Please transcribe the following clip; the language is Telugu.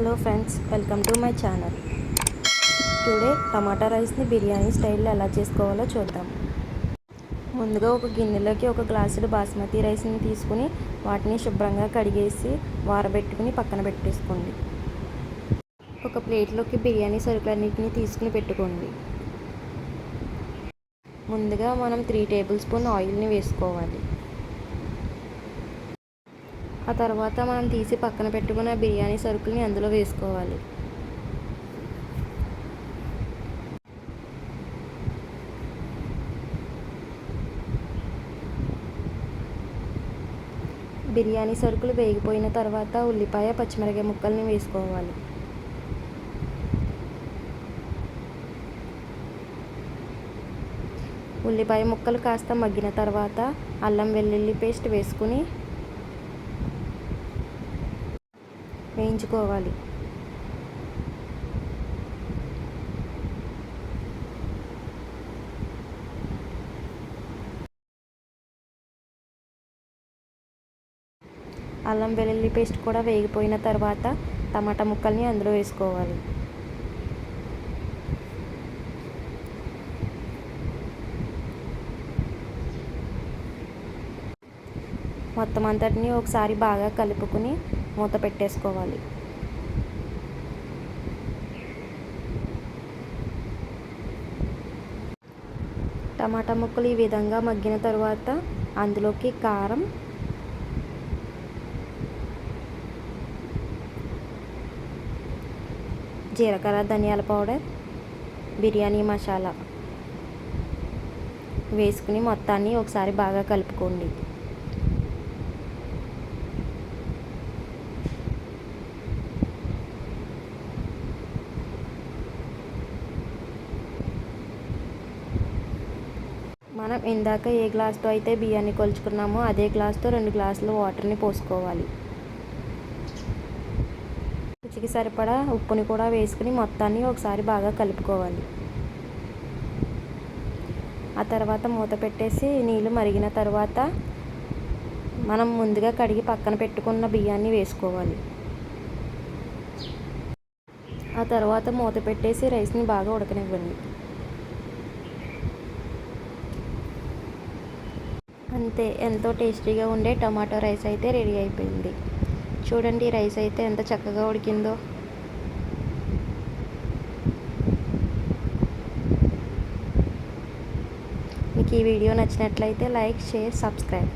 Hello friends welcome to my channel. Today tomato రైస్ని బిర్యానీ స్టైల్లో ఎలా చేసుకోవాలో చూద్దాం. ముందుగా ఒక గిన్నెలోకి ఒక గ్లాసుడు బాస్మతి రైస్ని తీసుకుని వాటిని శుభ్రంగా కడిగేసి వారబెట్టుకుని పక్కన పెట్టేసుకోండి. ఒక ప్లేట్లోకి బిర్యానీ సరుకులన్నింటినీ తీసుకుని పెట్టుకోండి. ముందుగా మనం త్రీ టేబుల్ స్పూన్ ఆయిల్ని వేసుకోవాలి. ఆ తర్వాత మనం తీసి పక్కన పెట్టుకున్న బిర్యానీ సరుకుల్ని అందులో వేసుకోవాలి. బిర్యానీ సరుకులు వేగిపోయిన తర్వాత ఉల్లిపాయ పచ్చిమిరకాయ ముక్కల్ని వేసుకోవాలి. ఉల్లిపాయ ముక్కలు కాస్త మగ్గిన తర్వాత అల్లం వెల్లుల్లి పేస్ట్ వేసుకుని వేయించుకోవాలి అల్లం వెల్లుల్లి పేస్ట్ కూడా వేగిపోయిన తర్వాత టమాటా ముక్కల్ని అందులో వేసుకోవాలి. మొత్తం అంతటిని ఒకసారి బాగా కలుపుకుని మూత పెట్టేసుకోవాలి. టమాటా ముక్కలు ఈ విధంగా మగ్గిన తర్వాత అందులోకి కారం జీలకర్ర ధనియాల పౌడర్ బిర్యానీ మసాలా వేసుకుని మొత్తాన్ని ఒకసారి బాగా కలుపుకోండి. మనం ఇందాక ఏ గ్లాస్తో అయితే బియ్యాన్ని కొలుచుకున్నామో అదే గ్లాస్తో రెండు గ్లాసులు వాటర్ని పోసుకోవాలి. రుచికి సరిపడా ఉప్పుని కూడా వేసుకుని మొత్తాన్ని ఒకసారి బాగా కలుపుకోవాలి. ఆ తర్వాత మూత పెట్టేసి నీళ్ళు మరిగిన తర్వాత మనం ముందుగా కడిగి పక్కన పెట్టుకున్న బియ్యాన్ని వేసుకోవాలి. ఆ తర్వాత మూత పెట్టేసి రైస్ని బాగా ఉడకనివ్వండి. అంతే ఎంతో టేస్టీగా ఉండే టమాటో రైస్ అయితే రెడీ అయిపోయింది. చూడండి రైస్ అయితే ఎంత చక్కగా ఉడికిందో. మీకు ఈ వీడియో నచ్చినట్లయితే లైక్ షేర్ సబ్స్క్రైబ్.